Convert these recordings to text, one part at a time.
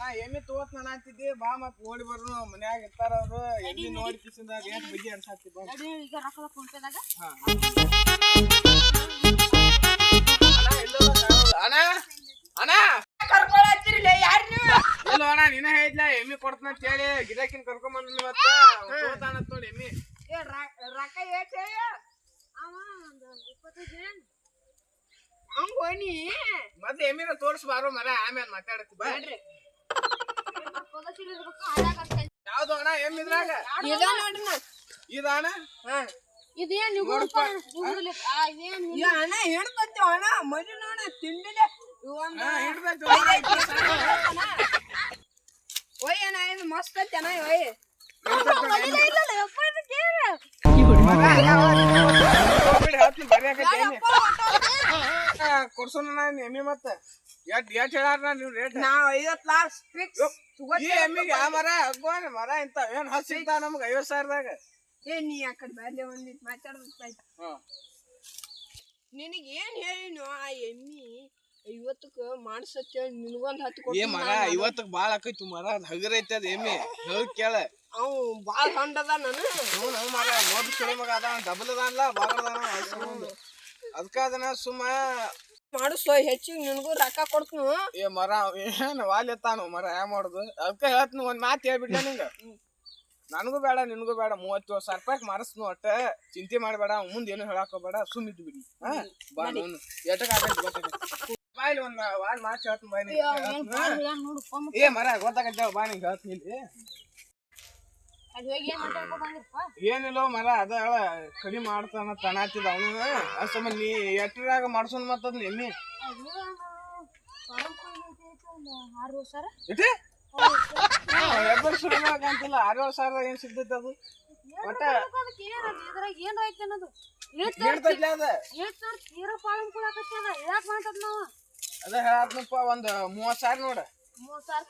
ಅಣ್ಣ ಎಮ್ಮಿ ತೋತ್ ನಾನು ಅಂತಿದ್ದಿ ಬಾ ಮತ್ ನೋಡಿ ಬರ್ರು ಮನ್ಯಾಗ ಇರ್ತಾರ ಅವ್ರು ಎಮ್ಮಿ ನೋಡಿ ಕಿಸಿಂದ ರೇಟ್ ಬಗ್ಗೆ ಅನ್ಸಾತಿ ಬಾ. ಈಗ ರೊಕ್ಕ ಹಾ. ಅಣ್ಣ. ಅಣ್ಣ ಕರ್ಕೊಳತ್ತಿರ್ಲಿ ಯಾರ್ ನೀವು? ಅಣ್ಣ ನೀನ ಹೇಳಿದ್ಲ ಎಮ್ಮಿ ಕೊಡ್ತಾನ ಅಂತ ಹೇಳಿ ಗಿಡಕ್ಕಿನ ಕರ್ಕೊಂಡ್ ಬಂದ್ ಇವತ್ತ. ತಗೋತಾನಂತ ನೋಡಿ ಎಮ್ಮಿ. ಏ, ರೊಕ್ಕ ಏಟ್ ಹೇಳ. ಅವ ಇಪ್ಪತ್ತೈದು ಹಂಗ ಮತ್ತೆ ಎಮ್ಮಿನ ತೋರಿಸ್ಬಾರು ಮರ ಆಮೇಲೆ ಮಾತಾಡತ್ತಿ ಬಾ. ಯಾವ್ದು ಅಣ್ಣ? ಎಮ್ಮಿದ್ರಾಗ ಇದ ನೋಡ್ರಿ ನಾ. ಇದ ಅಣ್ಣ ಹಾ. ಇದೇನ್ ಹಣ ಮರಿ ನೋಡ ತಿಂಡಿಲೆ. ಒಯ್ ಅಣ್ಣ ಇದು ಮಸ್ತ್ ಐತಿ ಅಣ್ಣ ಒಯ್. ಕೊಡ್ಸೋಣ ನಾನು ಎಮ್ಮಿ ಮತ್ತ. ಎಟ್ ಎಟ್ ಹೇಳಾರ ನೀವು ರೇಟ್ ನಾವ್ ಐವತ್ ಲಾಸ್ ಫಿಕ್ಸ್ ಈ ಎಮ್ಮಿಗೆ ಆ ಮರ ಮರ ಇಂತ ಏನ್ ಹಸಿ ನಮ್ಗೆ ಐವತ್ ಸಾವಿರದಾಗ? ಏ ನೀ ಆ ಕಡೆ ಬರ್ಲಿ ಒಂದಿಟ್ ಮಾತಾಡ್ಬೇಕಾಯ್ತು ನಿನಗ್ ಏನ್ ಹೇಳಿನು ಆ ಎಮ್ಮಿ ಐವತ್ತಕ್ಕ ಮಾಡ್ಸತ್ ಹೇಳಿ ನಿನಗೊಂದ್ ಹತ್ತು ಏ ಮರ ಐವತ್ತಕ್ ಬಾಳ ಆಕೈತಿ ಮರ ಅದ್ ಹಗರ್ ಐತಿ ಅದ್ ಎಮ್ಮಿ. ಹೇಳ ಕೇಳ. ಅವ್ ಬಾಳ ಹಂಡ ಅದ ನಾನು. ಮರ ನೋಡ್ ಸುಳಿ ಮಗ ಅದ ಡಬಲ್ ಅದಾನಲ್ಲ ಬಾಳ ಅದಾನ ಅದಕ್ಕ ಅದನ್ನ ಸುಮ್ಮ ಮಾಡಿಸೋ ಹೆಚ್ಚಿಗೆ ನಿನಗೂ ರೊಕ್ಕ ಕೊಡ್ತನು? ಏ ಮರ ಏನ್ ವಾಲ್ ಎತ್ತಾನು ಮರ ಏ ಮಾಡುದು? ಅದಕ್ಕೆ ಹೇಳ್ತೀನಿ ಒಂದ್ ಮಾತು ಹೇಳ್ಬಿಡ್ಲ ನಿಂಗೆ? ನನಗೂ ಬೇಡ ನಿನಗೂ ಬೇಡ ಮೂವತ್ತು ಸಾವಿರ ರೂಪಾಯಿ ಮಾರಸ್ನು ಒಟ್ಟ ಚಿಂತೆ ಮಾಡಬೇಡ ಮುಂದೆ ಏನು ಹೇಳಕ್ ಹೋಗ್ಬೇಡ ಸುಮ್ ಇದ್ದು ಬಿಡಿ ಹಾ ಬಾ ನೋನು ಎಟಕ್ ಆಗೈತಿ ಗೊತ್ತಾಗೈತಿ ಬಾಯ್ಲಿ ಒಂದ್ ವಾಲ್ ಮಾತ್ ಹೇಳ್ತೀನಿ ಬಾಯ್ ಏ ಮರ ಗೊತ್ತಾಗತ್ತೆ ಬಾ ನಿಂಗೆ ಹೇಳ್ತೀನಿ ಇಲ್ಲಿ ಅದು ಹೋಗಿ ಏನ್ ಮಾತಾಡ್ಕೊ ಬಂದಿರಪ್ಪ ಏನಿಲ್ಲ ಮರ ಅದ ಕಡಿಮೆ ಮಾಡ್ತಾನ ತನಾತಿದ ಅವನು ಅಸಮ ನೀ ಎಟ್ರಾಗ ಮಾಡ್ಸೋನ್ ಮತ್ತದ್ ಇಟ್ಟೆ ಎಬ್ಬರ್ ಸುಳಿವಾಗ ಅಂತಿಲ್ಲ ಆರೇಳು ಸಾವಿರದ ಏನ್ ಸಿಗ್ತೈತೆ ಅದು? ಒಟ್ಟ ಅದ ಅದ ಹೇಳತ್ನಪ್ಪ ಒಂದ್ ಮೂವತ್ ಸಾವಿರ ನೋಡ. ಮೂವತ್ ಸಾವಿರ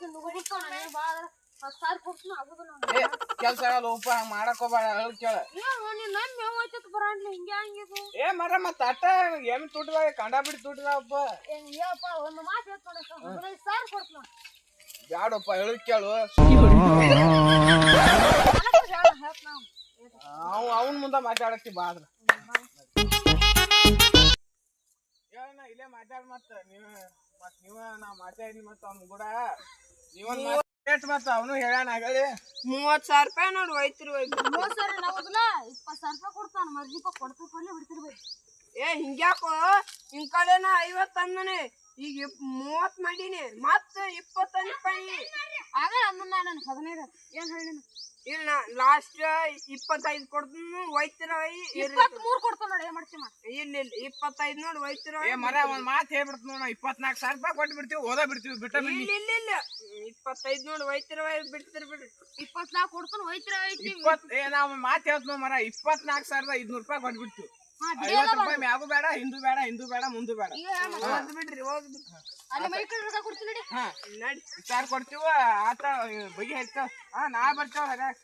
ನುಗ್ಗಿಪ್ಪ ನಾನು ಭಾಳ ಹತ್ತು ಸಾವಿರ ಕೊಡ್ತೀನಿ ಆಗುದು ನಾವು ಏ ಕೆಲ್ಸ ಆಗಲ್ಲ ಉಪ್ಪ ಹಂಗ ಮಾಡಕ್ ಹೋಗ್ಬೇಡ ಹೇಳ ಕೇಳ ಏನು ನೀನ್ ನಮ್ಮ ಮೇವ್ ಐತತ್ ಬರಂಗಿಲ್ಲ ಹಿಂಗೆ ಹಂಗಿದು ಏ ಮರ ಮತ್ತ ಅಟ್ಟ ಎಮ್ಮಿ ತುಟಿದಾಗ ಕಂಡ ಬಿಡಿ ತುಟಿದಾವಪ್ಪ ಏನ್ ಹೇಳಪ್ಪ ಒಂದು ಮಾತು ಹೇಳ್ಕೊಂಡು ಹದಿನೈದು ಸಾವಿರ ಕೊಡ್ತೀನಿ ಬ್ಯಾಡಪ್ಪ ಹೇಳ ಕೇಳು ಹೇಳ ಹೇಳ್ತ ನಾವು ಅವ್ ಅವನ್ ಮುಂದ ಮಾತಾಡತ್ತಿ ಬಾದ್ರ ಹೇಳಣ್ಣ ಇಲ್ಲೇ ಮಾತಾಡ್ ಮತ್ತ ನೀವ ಮತ್ ನೀವ ನಾ ಮಾತಾಡಿ ಮತ್ತ ಅವ್ನ ಕೂಡ ನೀವೊಂದ್ ರೇಟ್ ಮತ್ತ ಅವನು ಹೇಳಣ ಆಗಲಿ? ಮೂವತ್ ಸಾವಿರ ರೂಪಾಯಿ ನೋಡಿ ಒಯ್ತಿರು ಮೂವತ್ತು ಸಾವಿರ ನಾವದಲ್ಲ ಇಪ್ಪತ್ತು ಸಾವಿರ ರೂಪಾಯಿ ಕೊಡ್ತಾನ. ಮರ್ಜಿಪ್ಪ ಕೊಡ್ತೀವಿ ಕೊಡ್ಲಿ ಬಿಡ್ತಿರ್ಬೇಕು ಏ ಹಿಂಗ್ಯಾಕೋ? ನಿನ್ ಕಡೆನ ಐವತ್ ಅಂದನೆ. ಈಗ ಇಪ್- ಮೂವತ್ ಮಾಡೀನಿ. ಮತ್ತ ಇಪ್ಪತ್ತೊಂದು ರೂಪಾಯಿ. ಆಗಲ್ಲ ಅಂದ ನಾನು ಹದಿನೈದು. ಏನು ಹೇಳಿ ಇಲ್ಲ ಲಾಸ್ಟ್ ಇಪ್ಪತ್ತೈದು ಕೊಡ್ತೀನಿ ಒಯ್ತಿರ ಇಪ್ಪತ್ತ್ ಮೂರು ಕೊಡ್ತಾನ ನೋಡಿ ಏನ್ ಮಾಡ್ತೀವಿ ಇಲ್ಲ ಇಲ್ಲ ಇಪ್ಪತ್ತೈದು ನೋಡಿ ಒಯ್ತಿರ ಏ ಮರ ಒಂದ್ ಮಾತು ಹೇಳ್ಬಿಡ್ತ ನೋಡ ಇಪ್ಪತ್ನಾಲ್ಕು ಸಾವಿರ ರೂಪಾಯಿ ಕೊಟ್ಟು ಬಿಡ್ತೀವಿ ಓದೋ ಬಿಡ್ತೀವಿ ಬಿಟ್ಟ ಬಿಡಿ ಇಲ್ಲ ಇಲ್ಲ ಇಲ್ಲ. ಇಪ್ಪತ್ತೈದು ನೋಡಿ ಒಯ್ತಿರ ಬಿಡ್ತಿರ್ ಬಿಡ್ರಿ ಇಪ್ಪತ್ನಾಲ್ಕು ಕೊಡ್ತಾನ ಹೋಯ್ತಿರ ಹೋಯ್ತಿವಿ ಇಪ್ಪತ್ ಏ ನಾವು ಮಾತ್ ಹೇಳ್ತ ಮರ ಇಪ್ಪತ್ನಾಲ್ಕು ಸಾವಿರದ ಐದ್ನೂರು ರೂಪಾಯಿ ಕೊಟ್ಟು ಬಿಡ್ತೀವಿ ಐವತ್ತು ರೂಪಾಯಿ ಮ್ಯಾಗೂ ಬೇಡ ಹಿಂದೂ ಬೇಡ ಹಿಂದೂ ಬೇಡ ಮುಂದೂ ಬೇಡ. ಹೋದ್ ಬಿಡ್ರಿ ಹೋದ್ ನೋಡಿ ಹಾ. ನಡಿ. ವಿಚಾರ ಕೊಡ್ತೀವ ಆತ ಬಗೆ ಹೆಚ್ಚ ಹಾ ನಾ ಬರ್ತಾವ ಹರ್ಯಾಕ್